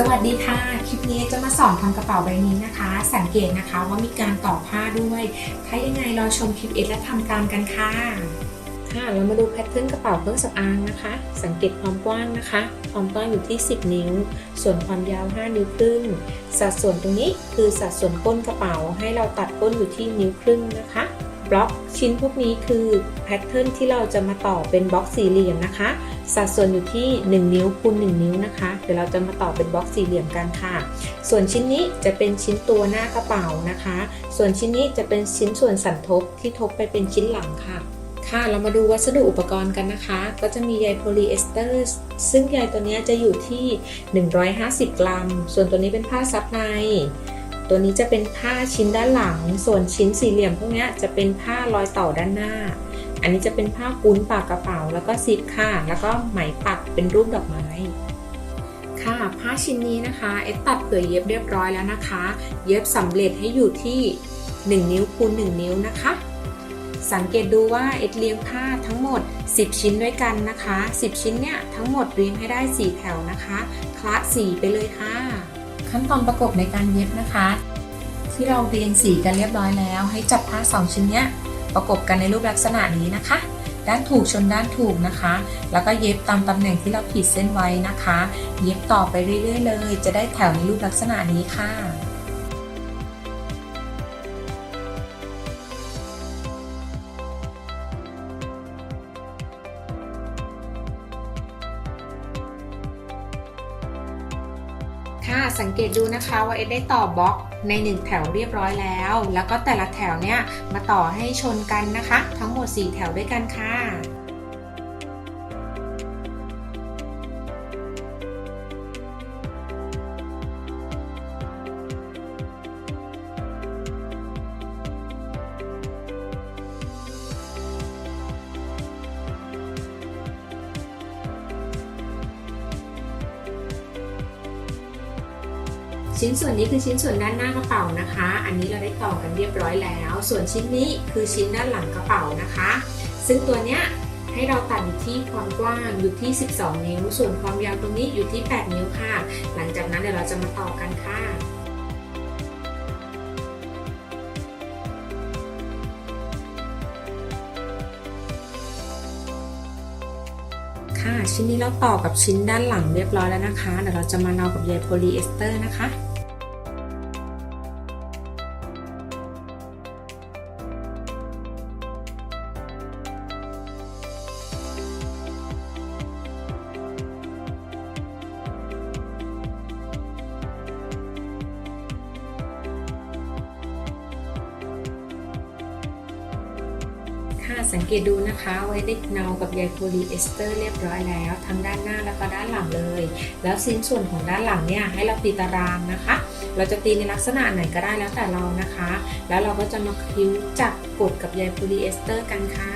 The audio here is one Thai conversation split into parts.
สวัสดีค่ะ คลิปนี้จะมาสอนทำกระเป๋าใบนี้นะคะ สังเกตนะคะว่ามีการต่อผ้าด้วย ถ้ายังไงรอชมคลิปเอ็ดและทำตามกันค่ะ ค่ะ เรามาดูแพทเทิร์นกระเป๋าเครื่องสำอางนะคะ สังเกตความกว้างนะคะ ความกว้างอยู่ที่ 10 นิ้ว ส่วนความยาว 5 นิ้วครึ่ง สัดส่วนตรงนี้คือสัดส่วนก้นกระเป๋า ให้เราตัดก้นอยู่ที่นิ้วครึ่งนะคะ บล็อกชิ้นพวกนี้คือแพทเทิร์นที่เราจะมาต่อเป็นบล็อกสี่เหลี่ยมนะคะ สัดส่วนอยู่ที่ 1 นิ้วคูณ1นิ้วนะคะ เดี๋ยวเราจะมาต่อเป็นบล็อกสี่เหลี่ยมกันค่ะ ส่วนชิ้นนี้จะเป็นชิ้นตัวหน้ากระเป๋านะคะ ส่วนชิ้นนี้จะเป็นชิ้นส่วนสันทบที่ทบไปเป็นชิ้นหลังค่ะค่ะ เรามาดูวัสดุอุปกรณ์กันนะคะ ก็จะมีใยโพลีเอสเตอร์ ซึ่งใยตัวนี้จะอยู่ที่ 150 กรัม ส่วนตัวนี้เป็นผ้าซับใน ตัวนี้จะเป็นผ้าชิ้นด้านหลัง ส่วนชิ้นสี่เหลี่ยมพวกนี้จะเป็นผ้ารอยต่อด้านหน้า อันนี้จะเป็นผ้ากุ้นปากกระเป๋า แล้วก็ซิปค่ะ แล้วก็ไหมปักเป็นรูปดอกไม้ค่ะผ้าชิ้นนี้นะคะ เอ็ตัดเผื่อเย็บเรียบร้อยแล้วนะคะ เย็บสำเร็จให้อยู่ที่ 1 นิ้วคูณ1นิ้วนะคะ สังเกตดูว่าเอ็ดเรียงผ้าทั้งหมด 10 ชิ้นด้วยกันนะคะ 10 ชิ้นเนี่ยทั้งหมดเรียงให้ได้ 4 แถวนะคะ คละสีไปเลยค่ะ ขั้นตอนประกบในการเย็บนะคะ ที่เราเรียงสีกันเรียบร้อยแล้ว ให้จับผ้าสองชิ้นเนี้ยประกบกันในรูปลักษณะนี้นะคะ ด้านถูกชนด้านถูกนะคะ แล้วก็เย็บตามตำแหน่งที่เราขีดเส้นไว้นะคะ เย็บต่อไปเรื่อยๆเลย จะได้แถวในรูปลักษณะนี้ค่ะค่ะสังเกตดูนะคะว่าเอ็ดได้ต่อบล็อก ใน 1 แถวเรียบร้อยแล้ว แล้วก็แต่ละแถวเนี่ยมาต่อให้ชนกันนะคะ ทั้งหมด 4 แถวด้วยกันค่ะ ชิ้นส่วนนี้คือชิ้นส่วนด้านหน้ากระเป๋านะคะ อันนี้เราได้ต่อกันเรียบร้อยแล้ว ส่วนชิ้นนี้คือชิ้นด้านหลังกระเป๋านะคะ ซึ่งตัวเนี้ยให้เราตัดอยู่ที่ความกว้างอยู่ที่ 12 นิ้ว ส่วนความยาวตรงนี้อยู่ที่ 8 นิ้วค่ะ หลังจากนั้นเดี๋ยวเราจะมาต่อกันค่ะค่ะชิ้นนี้เราต่อกับชิ้นด้านหลังเรียบร้อยแล้วนะคะ เดี๋ยวเราจะมาเนากับใยโพลีเอสเตอร์นะคะ ค่ะสังเกตดูนะคะไว้ได้เนากับใยโพลีเอสเตอร์เรียบร้อยแล้วทั้งด้านหน้าแล้วก็ด้านหลังเลย แล้วชิ้นส่วนของด้านหลังเนี่ยให้เราตีตารางนะคะ เราจะตีในลักษณะไหนก็ได้แล้วแต่เรานะคะ แล้วเราก็จะมาคิ้วจับกดกับใยโพลีเอสเตอร์กันค่ะ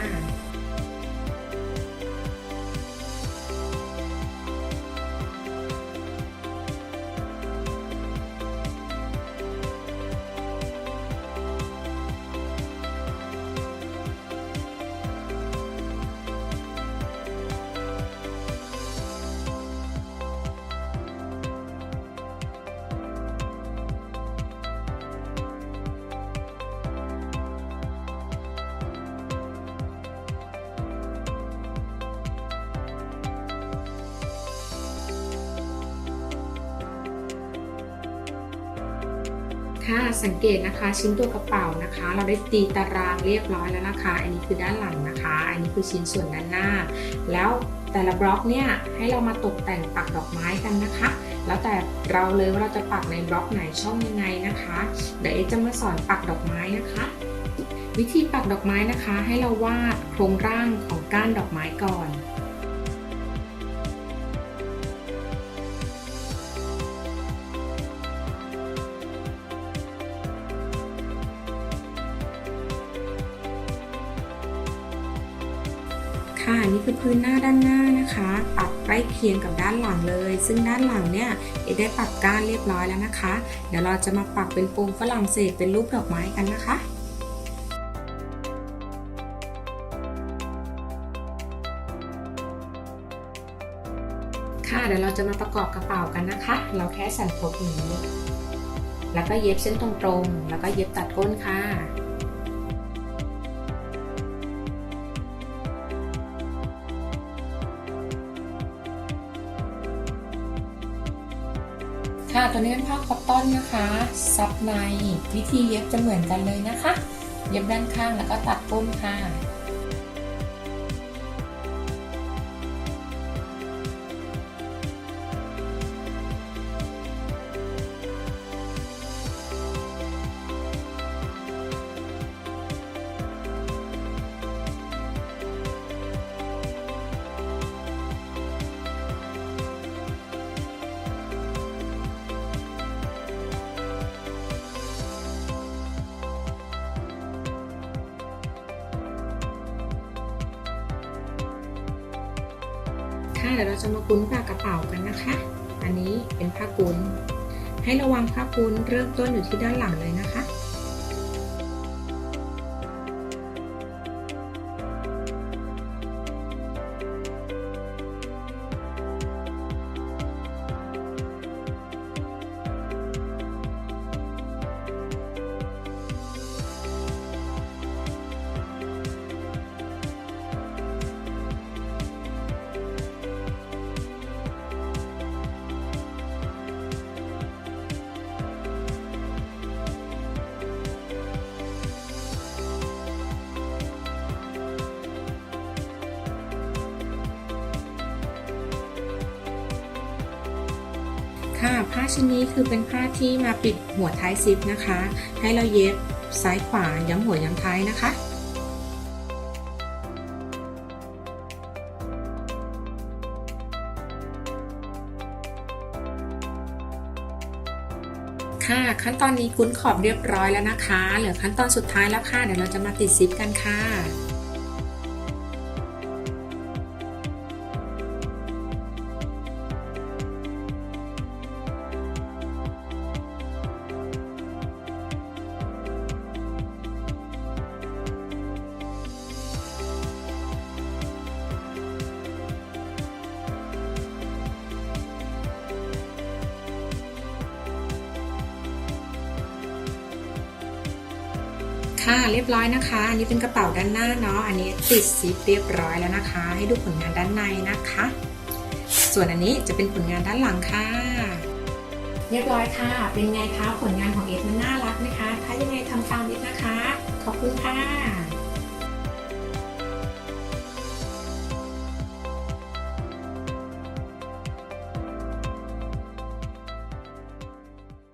ค่ะสังเกตนะคะชิ้นตัวกระเป๋านะคะ เราได้ตีตารางเรียบร้อยแล้วนะคะ อันนี้คือด้านหลังนะคะ อันนี้คือชิ้นส่วนด้านหน้า แล้วแต่ละบล็อกเนี่ยให้เรามาตกแต่งปักดอกไม้กันนะคะ แล้วแต่เราเลยว่าเราจะปักในบล็อกไหนช่องยังไงนะคะ เดี๋ยวเอจะมาสอนปักดอกไม้นะคะวิธีปักดอกไม้นะคะ ให้เราวาดโครงร่างของก้านดอกไม้ก่อน คือพื้นหน้าด้านหน้านะคะปักใกล้เคียงกับด้านหลังเลย ซึ่งด้านหลังเนี่ยเอได้ปักก้านเรียบร้อยแล้วนะคะ เดี๋ยวเราจะมาปักเป็นโปมฝรั่งเศสเป็นรูปดอกไม้กันนะคะค่ะเดี๋ยวเราจะมาประกอบกระเป๋ากันนะคะ เราแค่สั่นครบอย่างนี้แล้วก็เย็บเส้นตรงๆ แล้วก็เย็บตัดก้นค่ะ ค่ะตัวนี้เป็นผ้าคอตตอนนะคะ ซับในวิธีเย็บจะเหมือนกันเลยนะคะ เย็บด้านข้างแล้วก็ตัดก้นค่ะ เดี๋ยวเราจะมาคุ้นปากกระเป๋ากันนะคะ อันนี้เป็นผ้ากุ้น ให้ระวังผ้ากุ้นเริ่มต้นอยู่ที่ด้านหลังเลยนะคะ ค่ะ ผ้าชิ้นนี้คือเป็นผ้าที่มาปิดหัวท้ายซิปนะคะ ให้เราเย็บซ้ายขวาย้ำหัวย้ำท้ายนะคะค่ะขั้นตอนนี้คุ้นขอบเรียบร้อยแล้วนะคะ เหลือขั้นตอนสุดท้ายแล้วค่ะ เดี๋ยวเราจะมาติดซิปกันค่ะ ค่ะเรียบร้อยนะคะ อันนี้เป็นกระเป๋าด้านหน้าเนาะอันนี้ติดซิปเรียบร้อยแล้วนะคะ ให้ดูผลงานด้านในนะคะ ส่วนอันนี้จะเป็นผลงานด้านหลังค่ะ เรียบร้อยค่ะ เป็นไงคะผลงานของเอฟ